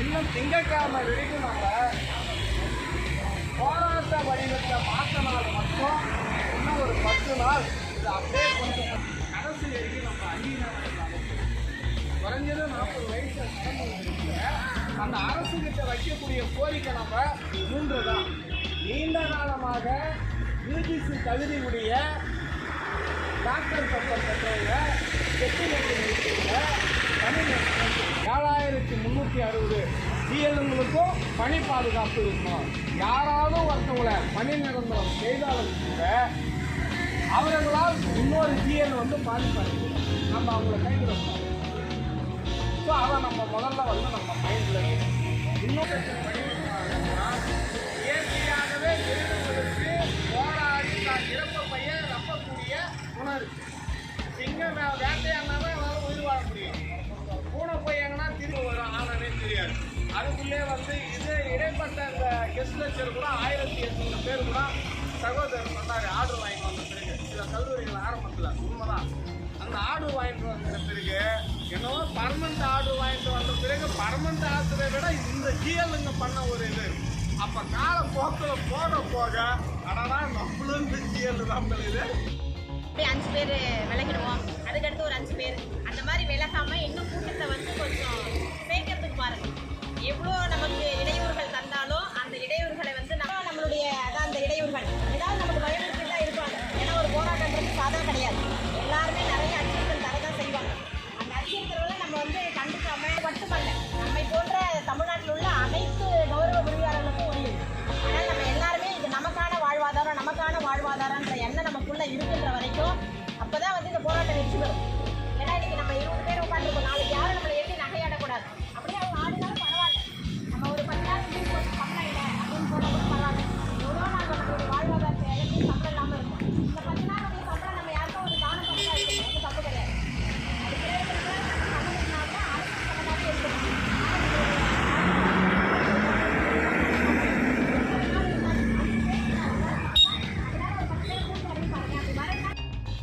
இன்னும் திங்கட்கிழமை வரைக்கும் நம்ம போராட்ட வடிவத்தை மாற்றினால் மட்டும் இன்னும் ஒரு பத்து நாள் இது அப்படியே கொஞ்சம் கடைசி வரைக்கும் நம்ம அங்கீகாரம் குறைஞ்சது நாற்பது வயசு அந்த அரசு கிட்ட வைக்கக்கூடிய கோரிக்கை நம்ம மூன்று தான் நீண்ட காலமாக யூஜிசி தகுதியுடைய டாக்டர் பட்டம் பெற்றவங்க செட்டிநெட்டு நிறுத்திங்க ஏழாயிரத்தி முந்நூற்றி அறுபது ஜிஎல்ங்களுக்கும் பணி பாதுகாப்பு இருக்கணும் யாராவது ஒருத்தவங்களை பணி நிரந்தரம் செய்தாலும் கூட அவர்களால் இன்னொரு ஜிஎல் வந்து பாதிப்பாங்க நம்ம அவங்களை கைவிடக்கூடாது ஸோ அதை நம்ம முதல்ல வந்து நம்ம மைண்டில் இன்னொரு அதுக்குள்ளே வந்து இது இடைப்பட்ட அந்த கெஸ்ட் லெக்சர் கூட ஆயிரத்தி எட்நூறு பேர் கூட சகோதரர் சொன்னார் ஆர்டர் வாங்கிட்டு வந்த பிறகு சில கல்லூரிகள் ஆரம்பத்தில் உண்மைதான். அந்த ஆர்டர் வாங்கிட்டு வந்த பிறகு என்னவோ பர்மனண்ட் ஆர்டர் வாங்கிட்டு வந்த பிறகு பர்மனண்ட் ஆர்டரை விட இந்த ஜிஎல்லுங்க பண்ண ஒரு இது. அப்போ கால போக்கில் போக போக ஆனால் நம்மளும் இந்த ஜிஎல் தான் இது அப்படியே அஞ்சு பேர் விளக்கிடுவோம். அதுக்கடுத்து ஒரு அஞ்சு பேர். அந்த மாதிரி விளக்காமல் இன்னும் கூட்டத்தை வந்து கொஞ்சம் சேர்க்கறதுக்கு பாருங்க. எவ்வளோ நமக்கு இடையூறுகள்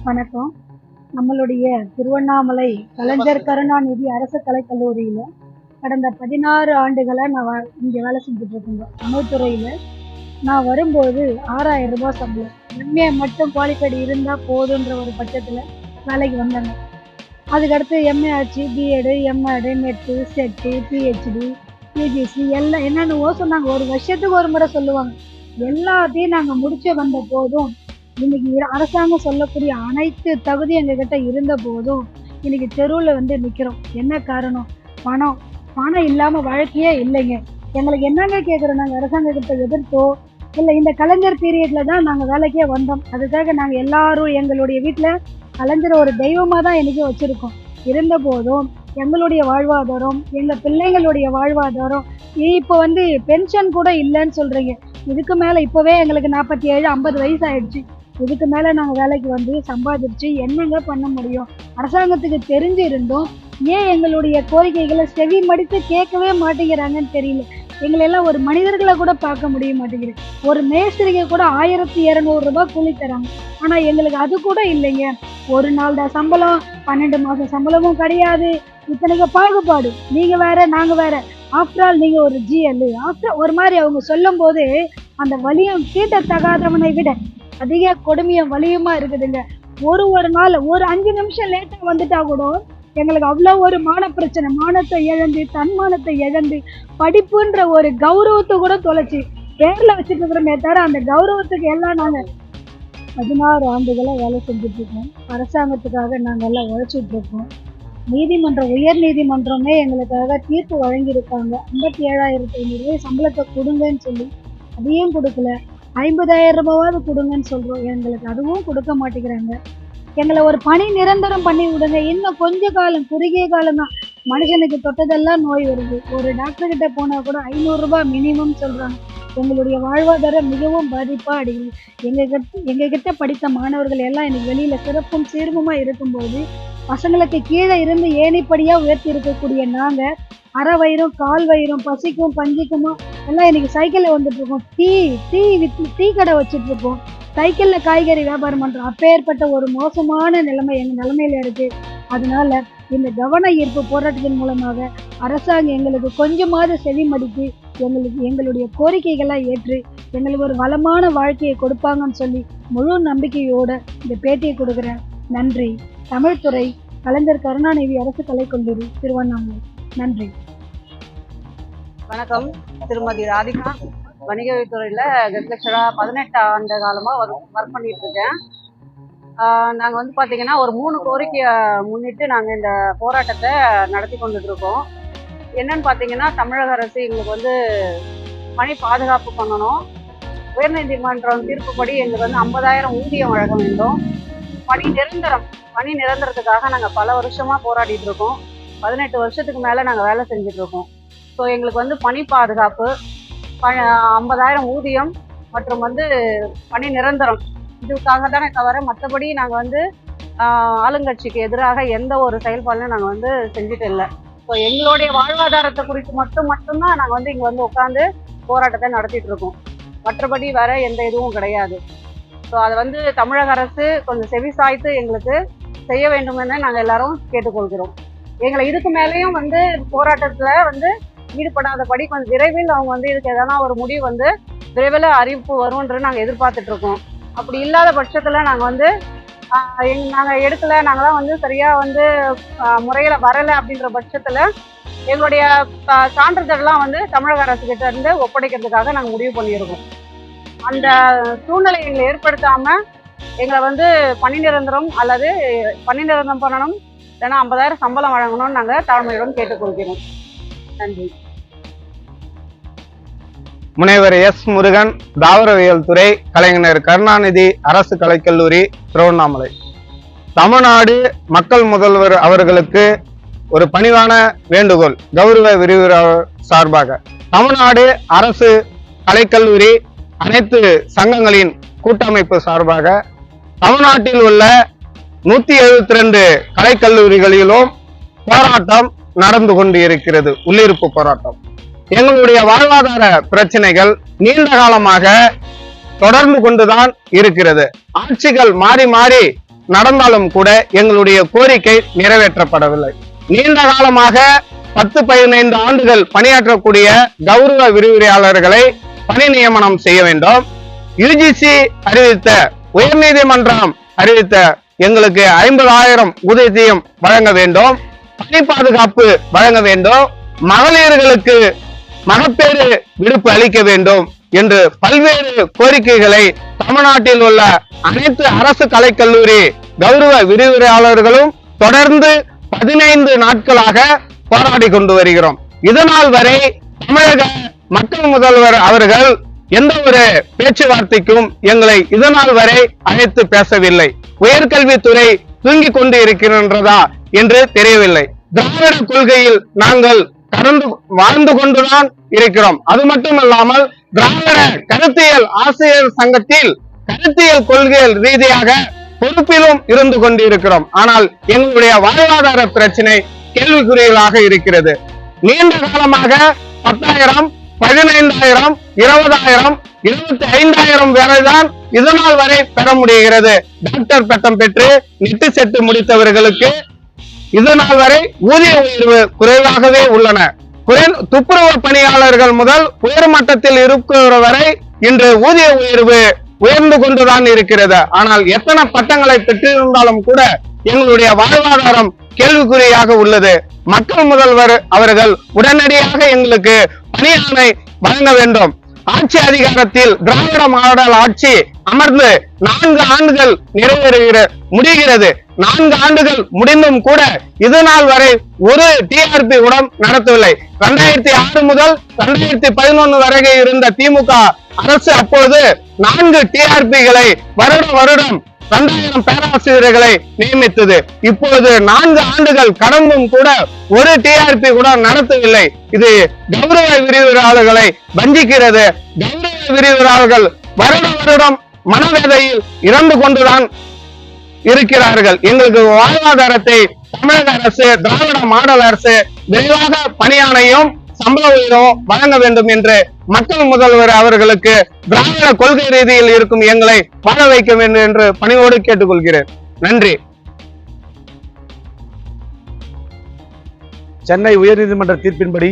வணக்கம். நம்மளுடைய திருவண்ணாமலை கலைஞர் கருணாநிதி அரசு கலைக்கல்லூரியில் கடந்த பதினாறு ஆண்டுகளாக நான் இங்கே வேலை செஞ்சுட்டு இருக்கேங்க தமிழ்துறையில் நான் வரும்போது ஆறாயிரம் ரூபாய் சம்பளம். எம்ஏ மட்டும் குவாலிஃபைடு இருந்தால் போதுன்ற ஒரு பட்சத்தில் வேலைக்கு வந்தாங்க. அதுக்கடுத்து எம்ஏ ஆச்சு BEd MEd NET SET PhD PGC எல்லாம் என்னென்னவோ சொன்னாங்க. ஒரு வருஷத்துக்கு ஒரு முறை சொல்லுவாங்க. எல்லாத்தையும் நாங்கள் முடிச்சு வந்த போதும் இன்னைக்கு அரசாங்கம் சொல்லக்கூடிய அனைத்து தகுதி எங்ககிட்ட இருந்த போதும் இன்னைக்கு தெருவில் வந்து நிற்கிறோம் என்ன காரணம்? பணம். பணம் இல்லாமல் வாழ்க்கையே இல்லைங்க. எங்களுக்கு என்னங்க கேட்குறோம் நாங்கள் அரசாங்கத்தை எதிர்த்தோ இல்லை இந்த கலைஞர் பீரியடில் தான் நாங்கள் வேலைக்கே வந்தோம். அதுக்காக நாங்கள் எல்லாரும் எங்களுடைய வீட்டில் கலைஞர் ஒரு தெய்வமாக தான் என்றைக்கு வச்சுருக்கோம். இருந்த போதும் எங்களுடைய வாழ்வாதாரம் எங்கள் பிள்ளைங்களுடைய வாழ்வாதாரம் இப்போ வந்து பென்ஷன் கூட இல்லைன்னு சொல்கிறீங்க இதுக்கு மேலே இப்போவே எங்களுக்கு நாற்பத்தி ஏழு ஐம்பது வயசு ஆயிடுச்சு இதுக்கு மேலே நாங்கள் வேலைக்கு வந்து சம்பாதிச்சு என்னங்க பண்ண முடியும்? அரசாங்கத்துக்கு தெரிஞ்சு இருந்தும் ஏன் எங்களுடைய கோரிக்கைகளை செவி மடித்து கேட்கவே மாட்டேங்கிறாங்கன்னு தெரியல. எங்களை எல்லாம் ஒரு மனிதர்களை கூட பார்க்க முடிய மாட்டேங்குது. ஒரு மேஸ்திரிக்கு கூட ஆயிரத்தி இரநூறு ரூபாய் கூலி தராங்க. ஆனால் எங்களுக்கு அது கூட இல்லைங்க. ஒரு நாள் தான் சம்பளம் பன்னெண்டு மாதம் சம்பளமும் கிடையாது. இத்தனைக்கு பாகுபாடு. நீங்கள் வேற நாங்கள் வேற. ஆஃப்டர் ஆல் நீங்கள் ஒரு ஜிஎல் ஆஃப்டர் ஒரு மாதிரி அவங்க சொல்லும் போது அந்த வலியும் தகாதவனை விட அதிக கொடுமையும் வலியுமா இருக்குதுங்க. ஒரு ஒரு நாள் ஒரு அஞ்சு நிமிஷம் லேட்டாக வந்துட்டா கூட எங்களுக்கு அவ்வளோ ஒரு மான பிரச்சனை. மானத்தை இழந்து தன்மானத்தை இழந்து படிப்புன்ற ஒரு கௌரவத்தை கூட தொலைச்சி பேரில் வச்சுட்டு இருக்கிறோமே தவிர அந்த கௌரவத்துக்கு எல்லாம் நாங்கள் பதினாறு ஆண்டுகளாக வேலை செஞ்சுட்டு இருக்கோம். அரசாங்கத்துக்காக நாங்கள் எல்லாம் உழைச்சிட்டு இருக்கோம். நீதிமன்றம் உயர் நீதிமன்றமே எங்களுக்காக தீர்ப்பு வழங்கியிருக்காங்க. ஐம்பத்தி ஏழாயிரத்தி ஐநூறு சம்பளத்தை கொடுங்கன்னு சொல்லி அதையும் கொடுக்கல. ஐம்பதாயிரம் ரூபாவது கொடுங்கன்னு சொல்கிறோம் எங்களுக்கு அதுவும் கொடுக்க மாட்டேங்கிறாங்க. எங்களை ஒரு பணி நிரந்தரம் பண்ணி விடுங்க. இன்னும் கொஞ்ச காலம் குறுகிய காலம் தான். மனுஷனுக்கு தொட்டதெல்லாம் நோய் வருது. ஒரு டாக்டர் கிட்ட போனால் கூட ஐநூறுரூபா மினிமம் சொல்கிறாங்க எங்களுடைய வாழ்வாதாரம் மிகவும் பாதிப்பாக அடையுது. எங்கள் கிட்ட படித்த மாணவர்கள் எல்லாம் இன்னைக்கு வெளியில் சிறப்பும் சீர்மமாக இருக்கும்போது பசங்களுக்கு கீழே இருந்து ஏணிப்படியாக உயர்த்தி இருக்கக்கூடிய நாங்கள் அரை வயிறும் கால் வயிறும் பசிக்கும் பஞ்சிக்குமா எல்லாம் இன்னைக்கு சைக்கிளில் வந்துட்டு இருக்கோம் டீ டீ வித் டீ கடை வச்சுட்டு இருக்கோம் சைக்கிளில் காய்கறி வியாபாரம் பண்ணுறோம் அப்பேற்பட்ட ஒரு மோசமான நிலைமை எங்கள் நிலைமையில் இருக்குது அதனால இந்த கவன ஈர்ப்பு போராட்டத்தின் மூலமாக அரசாங்கம் எங்களுக்கு கொஞ்சமாவது செவிமடித்து எங்களுக்கு எங்களுடைய கோரிக்கைகளை ஏற்று எங்களுக்கு ஒரு வளமான வாழ்க்கையை கொடுப்பாங்கன்னு சொல்லி முழு நம்பிக்கையோட இந்த பேட்டியை கொடுக்குறேன். நன்றி. தமிழ்துறை கலைஞர் கருணாநிதி அரசு கலைக்கல்லூரி திருவண்ணாமலை. நன்றி. வணக்கம். திருமதி ராதிகா. வணிகத்துறையில் கெஸ்ட் லெக்சராக பதினெட்டு ஆண்டு காலமாக ஒர்க் பண்ணிட்டு இருக்கேன். நாங்கள் வந்து பார்த்தீங்கன்னா ஒரு மூணு கோரிக்கையை முன்னிட்டு நாங்கள் இந்த போராட்டத்தை நடத்தி கொண்டுட்டு இருக்கோம் என்னன்னு பார்த்தீங்கன்னா தமிழக அரசு எங்களுக்கு வந்து பணி பாதுகாப்பு பண்ணணும். உயர்நீதிமன்றம் தீர்ப்புப்படி எங்களுக்கு வந்து ஐம்பதாயிரம் ஊதியம் வழங்க வேண்டும். பணி நிரந்தரம் பணி நிரந்தரத்துக்காக நாங்கள் பல வருஷமாக போராடிட்டு இருக்கோம். பதினெட்டு வருஷத்துக்கு மேலே நாங்கள் வேலை செஞ்சுட்டு இருக்கோம். ஸோ எங்களுக்கு வந்து பணி பாதுகாப்பு ப ஐம்பதாயிரம் ஊதியம் மற்றும் வந்து பணி நிரந்தரம். இதுக்காக தானே தவிர மற்றபடி நாங்கள் வந்து ஆளுங்கட்சிக்கு எதிராக எந்த ஒரு செயல்பாடும் நாங்கள் வந்து செஞ்சுட்டு இல்லை. ஸோ எங்களுடைய வாழ்வாதாரத்தை குறித்து மட்டும் மட்டும்தான் நாங்கள் வந்து இங்கே வந்து உட்காந்து போராட்டத்தை நடத்திட்டு இருக்கோம். மற்றபடி வேற எந்த இதுவும் கிடையாது. ஸோ அதை வந்து தமிழக அரசு கொஞ்சம் செவி சாய்த்து எங்களுக்கு செய்ய வேண்டும் என நாங்கள் எல்லாரும் கேட்டுக்கொள்கிறோம். எங்களை இதுக்கு மேலேயும் வந்து போராட்டத்தில் வந்து ஈடுபடாதபடி கொஞ்சம் விரைவில் அவங்க வந்து இதுக்கு எதனா ஒரு முடிவு வந்து விரைவில் அறிவிப்பு வரும்ன்றது நாங்கள் எதிர்பார்த்துட்டு இருக்கோம். அப்படி இல்லாத பட்சத்தில் நாங்கள் வந்து எங் நாங்கள் எடுக்கலை நாங்களாம் வந்து சரியாக வந்து முறையில் வரலை அப்படின்ற பட்சத்தில் எங்களுடைய சான்றிதழ்லாம் வந்து தமிழக அரசு இருந்து ஒப்படைக்கிறதுக்காக நாங்கள் முடிவு பண்ணியிருக்கோம். அந்த சூழ்நிலை எங்களை ஏற்படுத்தாமல் எங்களை வந்து பணி நிரந்தரம் அல்லது பணி நிரந்தரம் பண்ணணும் இல்லைன்னா ஐம்பதாயிரம் சம்பளம் வழங்கணும்னு நாங்கள் தாழ்மையுடன் கேட்டுக்கொள்கிறோம். நன்றி. முனைவர் எஸ் முருகன் தாவரவியல் துறை கலைஞர் கருணாநிதி அரசு கலைக்கல்லூரி திருவண்ணாமலை. தமிழ்நாடு மக்கள் முதல்வர் அவர்களுக்கு ஒரு பணிவான வேண்டுகோள் கௌரவ விரிவுரையாளர் சார்பாக. தமிழ்நாடு அரசு கலைக்கல்லூரி அனைத்து சங்கங்களின் கூட்டமைப்பு சார்பாக தமிழ்நாட்டில் உள்ள நூத்தி எழுபத்தி ரெண்டு கலைக்கல்லூரிகளிலும் போராட்டம் நடந்து கொண்டு இருக்கிறது உள்ளிருப்பு போராட்டம். எங்களுடைய வாழ்வாதார பிரச்சனைகள் நீண்ட காலமாக தொடர்ந்து கொண்டுதான் இருக்கிறது. ஆட்சிகள் மாறி மாறி நடந்தாலும் கூட எங்களுடைய கோரிக்கை நிறைவேற்றப்படவில்லை. நீண்ட காலமாக பத்து பதினைந்து ஆண்டுகள் பணியாற்றக்கூடிய கௌரவ விரிவுரையாளர்களை பணி நியமனம் செய்ய வேண்டும். யுஜிசி அறிவித்த உயர்நீதிமன்றம் அறிவித்த எங்களுக்கு ஐம்பதாயிரம் ஊதியம் வழங்க வேண்டும். பணி பாதுகாப்பு வழங்க வேண்டும். மகளிர்களுக்கு மகப்பேறு விடுப்பு அளிக்க வேண்டும் என்று பல்வேறு கோரிக்கைகளை தமிழ்நாட்டில் உள்ள அனைத்து அரசு கலைக்கல்லூரி கௌரவ விரிவுரையாளர்களும் தொடர்ந்து பதினைந்து நாட்களாக போராடி கொண்டு வருகிறோம். இதனால் வரை தமிழக மக்கள் முதல்வர் அவர்கள் எந்த ஒரு பேச்சுவார்த்தைக்கும் எங்களை இதனால் வரை அழைத்து பேசவில்லை. உயர்கல்வித்துறை தூங்கிக் கொண்டு இருக்கின்றதா என்று தெரியவில்லை. திராவிட கொள்கையில் நாங்கள் கடந்து வாழ்ந்து கொண்டுதான் இருக்கிறோம். அது மட்டுமல்லாமல் திராவிட கருத்தியல் ஆசிரியர் சங்கத்தில் கருத்தியல் கொள்கையில் ரீதியாக பொறுப்பிலும் இருந்து கொண்டிருக்கிறோம். ஆனால் எங்களுடைய வாழ்வாதார பிரச்சனை கேள்விக்குறிகளாக இருக்கிறது. நீண்ட காலமாக பத்தாயிரம் பதினைந்தாயிரம் இருபதாயிரம் இருபத்தி ஐந்தாயிரம் வரைதான் இதனால் வரை பெற முடிகிறது. டாக்டர் பட்டம் பெற்று நெட்டு செட்டு முடித்தவர்களுக்கு இதனால் வரை ஊதிய உயர்வு குறைவாகவே உள்ளன. குறை- துப்புரவு பணியாளர்கள் முதல் உயர்மட்டத்தில் இருக்கிற வரை இன்று ஊதிய உயர்வு உயர்ந்து கொண்டுதான் இருக்கிறது. ஆனால் எத்தனை பட்டங்களை பெற்றிருந்தாலும் கூட எங்களுடைய வாழ்வாதாரம் கேள்விக்குறியாக உள்ளது. மக்கள் முதல்வர் அவர்கள் உடனடியாக எங்களுக்கு பணியாணை வழங்க வேண்டும். ஆட்சி அதிகாரத்தில் திராவிட மாடல் ஆட்சி அமர்ந்து நான்கு ஆண்டுகள் நிறைவேறுகிற முடிகிறது. நான்கு ஆண்டுகள் முடிந்தும் கூட இது நாள் வரை ஒரு டிஆர்பி உடன் நடத்தவில்லை. இரண்டாயிரத்தி ஆறு முதல் இரண்டாயிரத்தி பதினொன்னு வரை இருந்த திமுக அரசு அப்பொழுது நான்கு டிஆர்பிகளை வருட வருடம் இரண்டாயிரம் பேராசிரியர்களை நியமித்தது. இப்பொழுது நான்கு ஆண்டுகள் கடந்தும் கூட ஒரு டிஆர்பி கூட நடத்தவில்லை. இது கௌரவ விரிவுரையாளர்களை வஞ்சிக்கிறது. கௌரவ விரிவுரையாளர்கள் வருட வருடம் மனவேதையில் இறந்து கொண்டுதான் இருக்கிறார்கள். எங்களுக்கு வாழ்வாதாரத்தை தமிழக அரசு திராவிட மாடல் அரசு விரைவாக பணியானையும் சம்பள உயர்வும் வழங்க வேண்டும் என்று மக்கள் முதல்வர் அவர்களுக்கு திராவிட கொள்கை ரீதியில் இருக்கும் எங்களை வாழ வைக்க வேண்டும் என்று பணிவோடு கேட்டுக்கொள்கிறேன். நன்றி. சென்னை உயர்நீதிமன்ற தீர்ப்பின்படி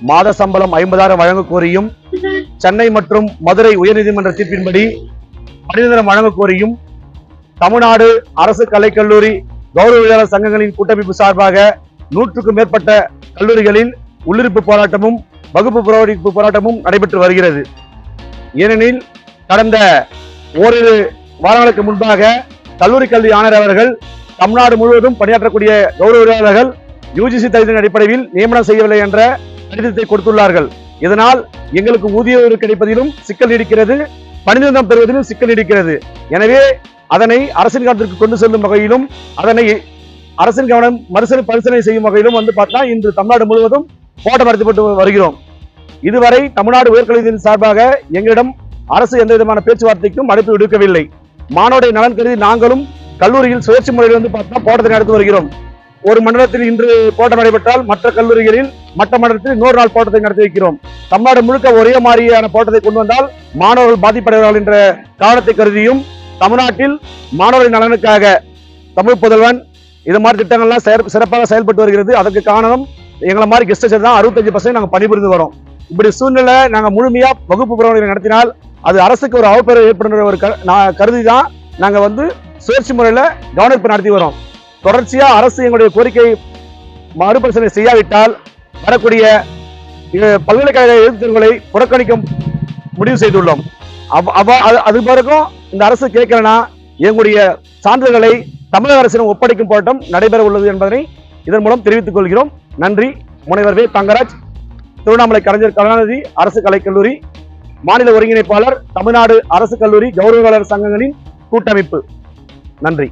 மாத சம்பளம் ஐம்பதாயிரம் வழங்க கோரியும் சென்னை மற்றும் மதுரை உயர்நீதிமன்ற தீர்ப்பின்படி பணிநிரந்தரம் வழங்க கோரியும் தமிழ்நாடு அரசு கலைக்கல்லூரி கௌரவியாளர் சங்கங்களின் கூட்டமைப்பு சார்பாக நூற்றுக்கும் மேற்பட்ட கல்லூரிகளில் உள்ளிருப்பு போராட்டமும் வகுப்பு புறவடிப்பு போராட்டமும் நடைபெற்று வருகிறது. ஏனெனில் கடந்த ஓரிரு வாரங்களுக்கு முன்பாக கல்லூரி கல்வி ஆணையர் அவர்கள் தமிழ்நாடு முழுவதும் பணியாற்றக்கூடிய கௌரவர்கள் யூஜிசி தகுதியின் அடிப்படையில் நியமனம் செய்யவில்லை என்ற கடிதத்தை கொடுத்துள்ளார்கள். இதனால் எங்களுக்கு ஊதிய உயர்வு கிடைப்பதிலும் சிக்கல் நீடிக்கிறது பணிநிரந்தரம் பெறுவதிலும் சிக்கல் நீடிக்கிறது எனவே அதனை அரசின் கவனத்திற்கு கொண்டு செல்லும் வகையிலும் அதனை அரசின் கவனம் மறுசீலனை பரிசீலனை செய்யும் வகையிலும் வந்து பார்த்தா இன்று தமிழ்நாடு முழுவதும் போட்டம் நடத்தப்பட்டு வருகிறோம். இதுவரை தமிழ்நாடு உயர்கல்வியின் சார்பாக எங்களிடம் அரசு எந்த விதமான பேச்சுவார்த்தைக்கும் அழைப்பு விடுக்கவில்லை. மாணவருடைய நலன் கருதி நாங்களும் கல்லூரியில் சுழற்சி முறையில் வந்து பார்த்தா போட்டத்தை நடத்தி வருகிறோம். ஒரு மண்டலத்தில் இன்று போட்டம் நடைபெற்றால் மற்ற கல்லூரிகளில் மற்ற மண்டலத்தில் இன்னொரு நாள் போட்டத்தை நடத்தி வைக்கிறோம். தமிழ்நாடு முழுக்க ஒரே மாதிரியான போட்டத்தை கொண்டு வந்தால் மாணவர்கள் பாதிப்படைவார்கள் என்ற காரணத்தை கருதியும் தமிழ்நாட்டில் மாணவர்களின் நலனுக்காக தமிழ் புதல்வன் இது மாதிரி திட்டங்கள்லாம் சிறப்பாக செயல்பட்டு வருகிறது. அதற்கு காரணம் எங்களை மாதிரி கெஸ்ட் தான் அறுபத்தஞ்சு பர்சன்ட் நாங்கள் பணிபுரிந்து வரோம். இப்படி சூழ்நிலை நாங்கள் முழுமையாக வகுப்பு புறவங்களை நடத்தினால் அது அரசுக்கு ஒரு அவப்பெயர் ஏற்படுகிற ஒரு க- நான் கருதி தான் நாங்கள் வந்து சுழற்சி முறையில் கவனிப்பு நடத்தி வரோம். தொடர்ச்சியாக அரசு எங்களுடைய கோரிக்கை மறுபரிசீலனை செய்யாவிட்டால் வரக்கூடிய பல்கலைக்கழக எழுத்துக்களை புறக்கணிக்க முடிவு செய்துள்ளோம். அவ்- அவ- அது- அது பிறகும் இந்த அரசு கேட்கலனா எங்களுடைய சான்றிதழ்களை தமிழக அரசிடம் ஒப்படைக்கும் போராட்டம் நடைபெற உள்ளது என்பதனை இதன் மூலம் தெரிவித்துக் கொள்கிறோம். நன்றி. முனைவர் வே. தங்கராஜ் திருவண்ணாமலை கலைஞர் கருணாநிதி அரசு கலைக்கல்லூரி மாநில ஒருங்கிணைப்பாளர் தமிழ்நாடு அரசு கல்லூரி கௌரவாளர் சங்கங்களின் கூட்டமைப்பு. நன்றி.